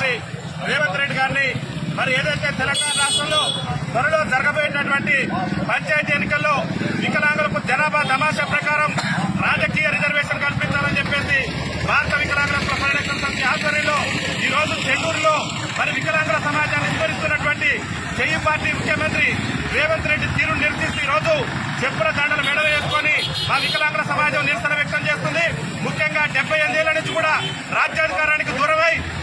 మంత్రి రేవంత్ రెడ్డి గారిని మరి ఏదైతే తెలంగాణ రాష్ట్రంలో త్వరలో జరగబోయేటటువంటి పంచాయతీ ఎన్నికల్లో వికలాంగులకు జనాభా తమాషా ప్రకారం రాజకీయ రిజర్వేషన్ కల్పించాలని చెప్పేసి భారత వికలాంగుల ప్రపరణ సమితి ఆధ్వర్యంలో ఈ రోజు చెండూరులో మరి వికలాంగుల సమాజాన్ని విస్తరిస్తున్నటువంటి చెయ్యి పార్టీ ముఖ్యమంత్రి రేవంత్ రెడ్డి తీరును నిరసిస్తూ రోజు చెప్పుల దండలు మెడ వేసుకొని మా వికలాంగుల సమాజం నిరసన వ్యక్తం చేస్తుంది. ముఖ్యంగా డెబ్బై ఎనిమిదేళ్ళ నుంచి కూడా రాజ్యాధికారానికి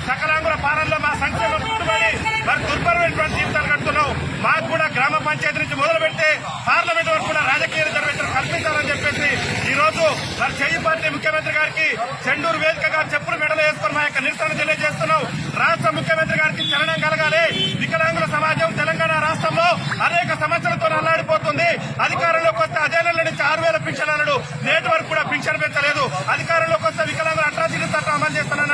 సకలాంగుల పాలనలో మా సంక్షేమం పట్టుబడి మరి దుర్భరమైనటువంటి జీవితాలు గడుపుతున్నాం మాకు కూడా గ్రామ పంచాయతీ నుంచి మొదలు పెడితే పార్లమెంట్ వరకు కూడా రాజకీయ రిజర్వేషన్ కల్పించాలని చెప్పేసి ఈ రోజు మరి చెయ్యి పార్టీ ముఖ్యమంత్రి గారికి చెండూరు వేదికగా చెప్పులు మెడలు వేసుకుని మా యొక్క నిరసన తెలియజేస్తున్నాం. రాష్ట్ర ముఖ్యమంత్రి గారికి చలనం కలగాలి. వికలాంగుల సమాజం తెలంగాణ రాష్ట్రంలో అనేక సమస్యలతో అల్లాడిపోతుంది అధికారంలోకి వస్తే అదే నెల నుంచి ఆరు వేల పింఛన్ అన్నాడు నేటి వరకు కూడా పింఛన్ పెంచలేదు. అధికారంలోకి వస్తే వికలాంగుల అట్రాసిటీ చట్టం అమలు చేస్తున్నారు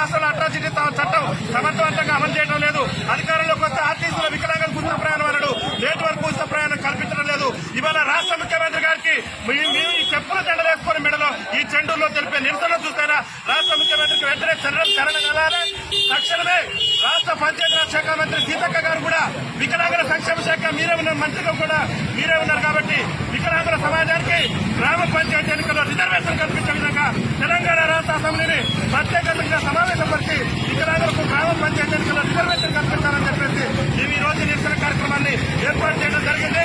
రాష్ట్రంలో అట్రాసిటీ చట్టం సమర్థవంతంగా అమలు చేయడం లేదు. అధికారంలోకి వస్తే ఆర్టీసీలో వికలాంగులకు ఉచిత ప్రయాణం అనడు. నేటి వరకు ఉచిత ప్రయాణం కల్పించడం లేదు. ఇవాళ రాష్ట్ర ముఖ్యమంత్రి గారికి మేము మీరు ఈ చెప్పుల మెడలో ఈ చెండూరులో తెలిపే నిరసన చూస్తారా రాష్ట్ర ముఖ్యమంత్రికి వెంటనే చర్యలు చరణ కలాలి తక్షణమే రాష్ట్ర పంచాయతీరాజ్ శాఖ మంత్రి సీతక్క గారు కూడా వికలాంగుల సంక్షేమ శాఖ మీరే ఉన్న మంత్రిగా కూడా మీరే ఉన్నారు కాబట్టి వికలాంగుల సమాజానికి గ్రామ పంచాయతీ ఎన్నికల్లో రిజర్వేషన్ కల్పించే విధంగా తెలంగాణ రాష్ట్ర అసెంబ్లీని ప్రత్యేకంగా సమావేశం వికలాంగులకు గ్రామ పంచాయతీ ఎన్నికల్లో రిజర్వేషన్ కల్పించాలని చెప్పేసి మేము ఈ రోజు నిరసన కార్యక్రమాన్ని ఏర్పాటు చేయడం జరిగింది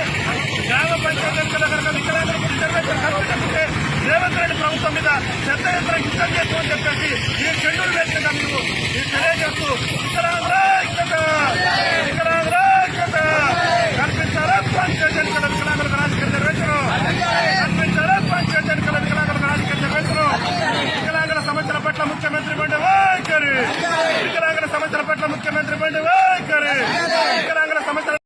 గ్రామ పంచాయతీ ఎన్నికల్లో కనుక వికలాంగులకు రిజర్వేషన్ కల్పించకుంటే రేవంత్ రెడ్డి ప్రభుత్వం మీద పెద్ద ఎత్తున యుద్ధం చేస్తామని చెప్పేసి ఈ చెండూరు వేసిన మేము ఈ తెలియజేస్తూ వికలాంగుల ఐక్యత! వికలాంగుల పంచాయతీ ఎన్నికల వికలాంగులకు రాజకీయ నిర్వచనం కల్పించాలా పంచాయతీ ఎన్నికల వికలాంగులకు రాజకీయ నిర్వచనం వికలాంగుల సమస్యల పట్ల ముఖ్యమంత్రి బండి వైఖరి వికలాంగుల సమస్యల పట్ల ముఖ్యమంత్రి బండి